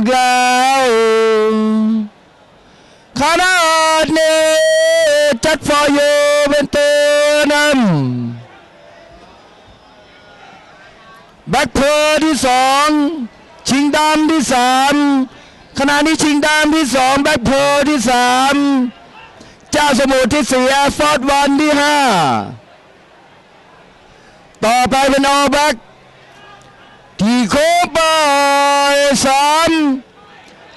อกแล้ว ขนาดนี้จัดฟอร์ยูเป็นตัวนำแบ็คเพอร์ที่สองชิงดำที่สามขณะนี้ชิงดำที่สองแบ็คเพอร์ที่สามเจ้าสมุทรที่สี่แอร์ฟอร์ดวันที่ห้าต่อไปเป็นออแบ็ค ที่โคบายสาม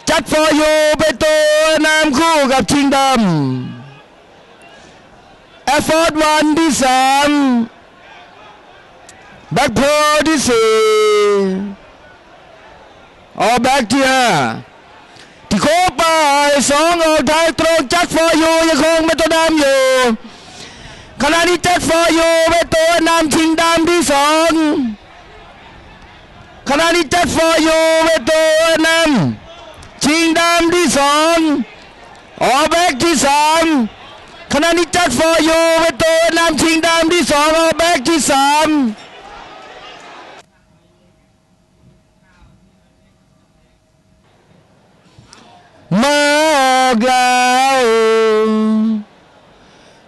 จัดฟอร์ยูเป็นตัวนำคู่กับชิงดำแอฟฟอร์ดวันที่สามแบ็คโพที่สี่ออแบ็คที่ห้าที่โคบายสองออกท้ายตรงจัดฟอร์ยูยังคงเป็นตัวนำอยู่ขณะนี้จัดฟอร์ยูเป็นตัวนำชิงดำที่สอง ขณะนี้จัดฟอร์ยูเวโตนำชิงดำที่สองออแบ็กที่สามขณะนี้จัดฟอร์ยูเวโตนำชิงดำที่สองออแบ็กที่สามมาออกแล้ว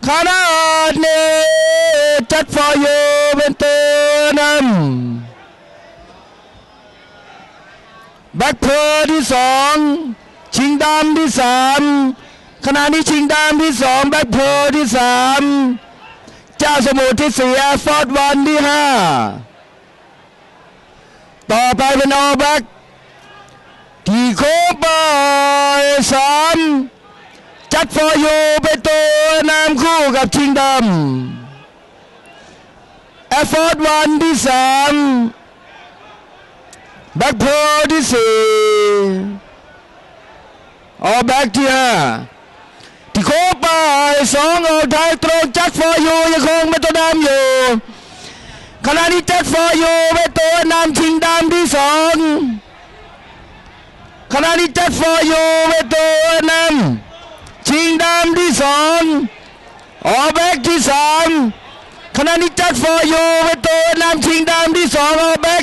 ขณะนี้จัดฟอร์ยูเป็นตั บ็คเพอร์ที่สองชิงดำที่สามขณะนี้ชิงดำที่สองแบ็คเพอร์ที่สามเจ้าสมุทรที่สี่แอร์ฟอร์ดวันที่ห้าต่อไปเป็นออแบ็คที่โคบายสามจัดฟอร์ยูเป็นตัวนำคู่กับชิงดำแอร์ฟอร์ดวันที่สาม แบ็คโพที่สี่ออกแบ็คที่ห้าที่โคบายสองออกท้ายตรงจัดฟอร์ยูยังคงเป็นตัวนำอยู่ขณะนี้จัดฟอร์ยูเป็นตัวนำชิงดำที่สองขณะนี้จัดฟอร์ยูเป็นตัวนำชิงดำที่สองออกแบ็คที่สามขณะนี้จัดฟอร์ยูเป็นตัวนำชิงดำที่สองออกแบ็